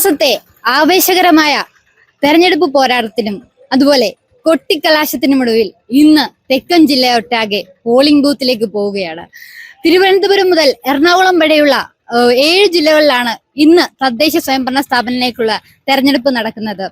മാസത്തെ ആവേശകരമായ തെരഞ്ഞെടുപ്പ് പോരാട്ടത്തിനും അതുപോലെ കൊട്ടിക്കലാശത്തിനുമൊടുവിൽ ഇന്ന് തെക്കൻ ജില്ലയൊട്ടാകെ പോളിംഗ് ബൂത്തിലേക്ക് പോവുകയാണ്. തിരുവനന്തപുരം മുതൽ എറണാകുളം വരെയുള്ള ഏഴ് ജില്ലകളിലാണ് ഇന്ന് തദ്ദേശ സ്വയംഭരണ സ്ഥാപനത്തിലേക്കുള്ള തെരഞ്ഞെടുപ്പ് നടക്കുന്നത്.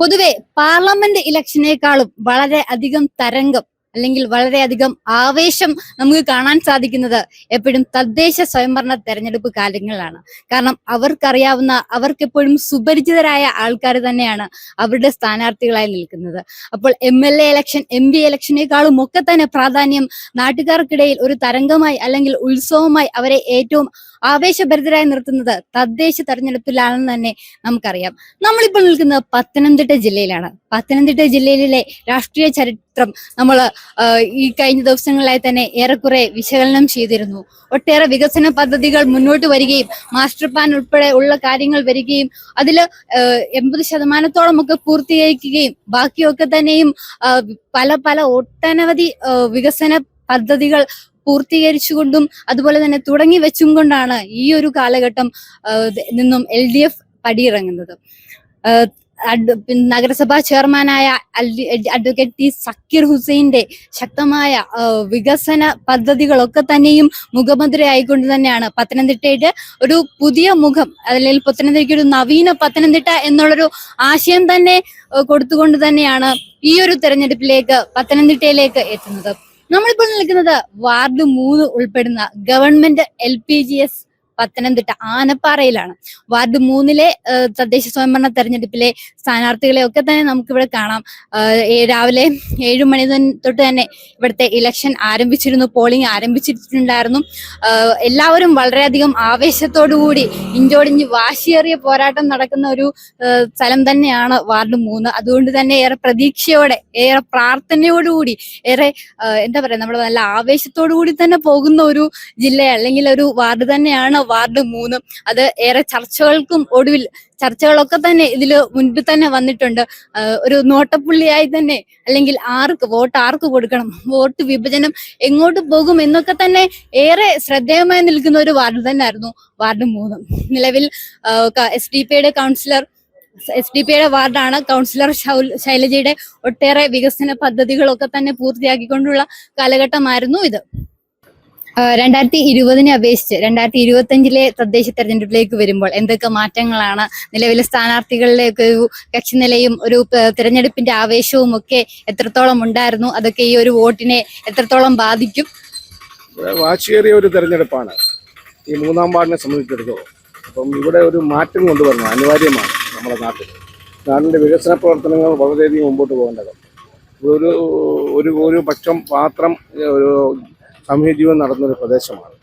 പൊതുവെ പാർലമെന്റ് ഇലക്ഷനേക്കാളും വളരെ അധികം തരംഗം അല്ലെങ്കിൽ വളരെയധികം ആവേശം നമുക്ക് കാണാൻ സാധിക്കുന്നത് എപ്പോഴും തദ്ദേശ സ്വയംഭരണ തെരഞ്ഞെടുപ്പ് കാലങ്ങളിലാണ്. കാരണം അവർക്കറിയാവുന്ന അവർക്കെപ്പോഴും സുപരിചിതരായ ആൾക്കാർ തന്നെയാണ് അവരുടെ സ്ഥാനാർത്ഥികളായി നിൽക്കുന്നത്. അപ്പോൾ M L A election M P ഇലക്ഷനേക്കാളും ഒക്കെ തന്നെ പ്രാധാന്യം നാട്ടുകാർക്കിടയിൽ ഒരു തരംഗമായി അല്ലെങ്കിൽ ഉത്സവമായി അവരെ ഏറ്റവും ആവേശഭരിതരായി നിർത്തുന്നത് തദ്ദേശ തെരഞ്ഞെടുപ്പിലാണെന്ന് തന്നെ നമുക്കറിയാം. നമ്മളിപ്പോൾ നിൽക്കുന്നത് പത്തനംതിട്ട ജില്ലയിലാണ്. പത്തനംതിട്ട ജില്ലയിലെ രാഷ്ട്രീയ ചരിത്രം നമ്മൾ ഈ കഴിഞ്ഞ ദിവസങ്ങളിലായി തന്നെ ഏറെക്കുറെ വിശകലനം ചെയ്തിരുന്നു. ഒട്ടേറെ വികസന പദ്ധതികൾ മുന്നോട്ട് വരികയും മാസ്റ്റർ പ്ലാൻ ഉൾപ്പെടെ ഉള്ള കാര്യങ്ങൾ വരികയും അതിൽ എൺപത് ശതമാനത്തോളം ഒക്കെ പൂർത്തീകരിക്കുകയും ബാക്കിയൊക്കെ തന്നെയും പല പല ഒട്ടനവധി വികസന പദ്ധതികൾ പൂർത്തീകരിച്ചുകൊണ്ടും അതുപോലെ തന്നെ തുടങ്ങി വെച്ചും കൊണ്ടാണ് ഈ ഒരു കാലഘട്ടം നിന്നും എൽ ഡി എഫ് പടിയിറങ്ങുന്നത്. നഗരസഭാ ചെയർമാനായ അഡ്വക്കേറ്റ് ടി സക്കീർ ഹുസൈന്റെ ശക്തമായ വികസന പദ്ധതികളൊക്കെ തന്നെയും മുഖമുദ്രയായിക്കൊണ്ട് തന്നെയാണ് പത്തനംതിട്ടയുടെ ഒരു പുതിയ മുഖം അല്ലെങ്കിൽ പത്തനംതിട്ടയ്ക്ക് ഒരു നവീന പത്തനംതിട്ട എന്നുള്ളൊരു ആശയം തന്നെ കൊടുത്തുകൊണ്ട് തന്നെയാണ് ഈ ഒരു തെരഞ്ഞെടുപ്പിലേക്ക് പത്തനംതിട്ടയിലേക്ക് എത്തുന്നത് നമ്മളിപ്പോൾ നിൽക്കുന്നത് വാർഡ് മൂന്ന് ഉൾപ്പെടുന്ന government L P G S Pathanamthitta ആനപ്പാറയിലാണ്. Ward മൂന്നിലെ തദ്ദേശ സ്വയംഭരണ തെരഞ്ഞെടുപ്പിലെ സ്ഥാനാർത്ഥികളെ ഒക്കെ തന്നെ നമുക്കിവിടെ കാണാം. രാവിലെ ഏഴു മണി തൊട്ട് തന്നെ ഇവിടുത്തെ ഇലക്ഷൻ ആരംഭിച്ചിരുന്നു. പോളിംഗ് ആരംഭിച്ചിട്ടുണ്ടായിരുന്നു. എല്ലാവരും വളരെയധികം ആവേശത്തോടുകൂടി ഇഞ്ചോടിഞ്ച് വാശിയേറിയ പോരാട്ടം നടക്കുന്ന ഒരു സ്ഥലം തന്നെയാണ് വാർഡ് മൂന്ന്. അതുകൊണ്ട് തന്നെ ഏറെ പ്രതീക്ഷയോടെ ഏറെ പ്രാർത്ഥനയോടുകൂടി ഏറെ എന്താ പറയാ നമ്മൾ നല്ല ആവേശത്തോടു കൂടി തന്നെ പോകുന്ന ഒരു ജില്ല അല്ലെങ്കിൽ ഒരു വാർഡ് തന്നെയാണ് വാർഡ് മൂന്ന്. അത് ഏറെ ചർച്ചകൾക്കും ഒടുവിൽ ചർച്ചകളൊക്കെ തന്നെ ഇതിൽ മുൻപിൽ തന്നെ വന്നിട്ടുണ്ട്. ഒരു നോട്ടപ്പുള്ളിയായി തന്നെ അല്ലെങ്കിൽ ആർക്ക് വോട്ട് ആർക്ക് കൊടുക്കണം? വോട്ട് വിഭജനം എങ്ങോട്ട് പോകും എന്നൊക്കെ തന്നെ ഏറെ ശ്രദ്ധേയമായി നിൽക്കുന്ന ഒരു വാർഡ് തന്നെയായിരുന്നു വാർഡ് മൂന്ന്. നിലവിൽ എസ് ഡി പിയുടെ കൗൺസിലർ എസ് ഡി പിയുടെ വാർഡാണ് കൗൺസിലർ ശൈലജയുടെ ഒട്ടേറെ വികസന പദ്ധതികളൊക്കെ തന്നെ പൂർത്തിയാക്കിക്കൊണ്ടുള്ള കാലഘട്ടമായിരുന്നു ഇത്. രണ്ടായിരത്തി ഇരുപതിനെ അപേക്ഷിച്ച് രണ്ടായിരത്തി ഇരുപത്തി അഞ്ചിലെ തദ്ദേശ തെരഞ്ഞെടുപ്പിലേക്ക് വരുമ്പോൾ എന്തൊക്കെ മാറ്റങ്ങളാണ്? നിലവിലെ സ്ഥാനാർത്ഥികളുടെ ഒക്കെ ഒരു കക്ഷിനിലയും ഒരു തിരഞ്ഞെടുപ്പിന്റെ തെരഞ്ഞെടുപ്പിന്റെ ആവേശവും ഒക്കെ എത്രത്തോളം ഉണ്ടായിരുന്നു? അതൊക്കെ ഈ ഒരു വോട്ടിനെ എത്രത്തോളം ബാധിക്കും? വാശിയേറിയ ഒരു തെരഞ്ഞെടുപ്പാണ്. ഈ മൂന്നാം വാർഡിനെ സംബന്ധിച്ചിടത്തോളം. അപ്പം ഇവിടെ ഒരു മാറ്റം കൊണ്ടുവരണം അനിവാര്യമാണ് നമ്മുടെ നാട്ടിൽ. നാടിന്റെ വികസന പ്രവർത്തനങ്ങൾ വളരെയധികം മുമ്പോട്ട് പോകേണ്ടത് ഒരു ഒരു ഒരു പക്ഷം മാത്രം ഒരു സാമൂഹ്യ ജീവൻ നടന്നൊരു പ്രദേശമാണ്.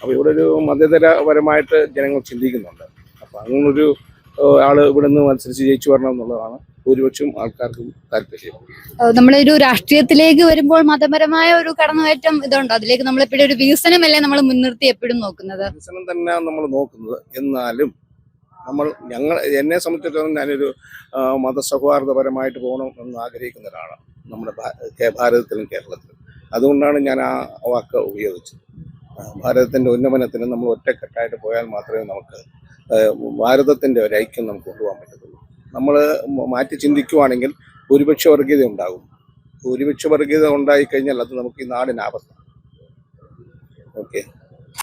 അപ്പോൾ ഇവിടെ ഒരു മതേതരപരമായിട്ട് ജനങ്ങൾ ചിന്തിക്കുന്നുണ്ട്. അപ്പോൾ അങ്ങനൊരു ആൾ ആൾ ഇവിടെ നിന്ന് മത്സരിച്ച് ജയിച്ചു വരണം എന്നുള്ളതാണ് ഭൂരിപക്ഷം ആൾക്കാർക്കും താല്പര്യം. നമ്മളൊരു രാഷ്ട്രീയത്തിലേക്ക് വരുമ്പോൾ മതപരമായ ഒരു കടന്നുകയറ്റം ഇതുണ്ടോ. അതിലേക്ക് നമ്മൾ എപ്പോഴും ഒരു വികസനമല്ലേ നമ്മൾ മുൻനിർത്തി എപ്പോഴും നോക്കുന്നത്? വികസനം തന്നെയാണ് നമ്മൾ നോക്കുന്നത്. എന്നാലും നമ്മൾ ഞങ്ങൾ എന്നെ സംബന്ധിച്ചിടത്തോളം ഞാനൊരു മതസൗഹാർദ്ദപരമായിട്ട് പോകണം എന്ന് ആഗ്രഹിക്കുന്ന ഒരാളാണ് നമ്മുടെ ഭാരതത്തിലും കേരളത്തിലും. അതുകൊണ്ടാണ് ഞാൻ ആ വാക്ക് ഉപയോഗിച്ചത്. ഭാരതത്തിന്റെ ഉന്നമനത്തിന് നമ്മൾ ഒറ്റക്കെട്ടായിട്ട് പോയാൽ മാത്രമേ നമുക്ക് ഭാരതത്തിന്റെ ഒരു ഐക്യം നമുക്ക് കൊണ്ടുപോകാൻ പറ്റത്തുള്ളൂ. നമ്മൾ മാറ്റി ചിന്തിക്കുവാണെങ്കിൽ ഭൂരിപക്ഷ വർഗീയത ഉണ്ടാകും. ഭൂരിപക്ഷ വർഗീയത ഉണ്ടായിക്കഴിഞ്ഞാൽ അത് നമുക്ക് ഈ നാടിന് ആപത്താണ്. ഓക്കെ?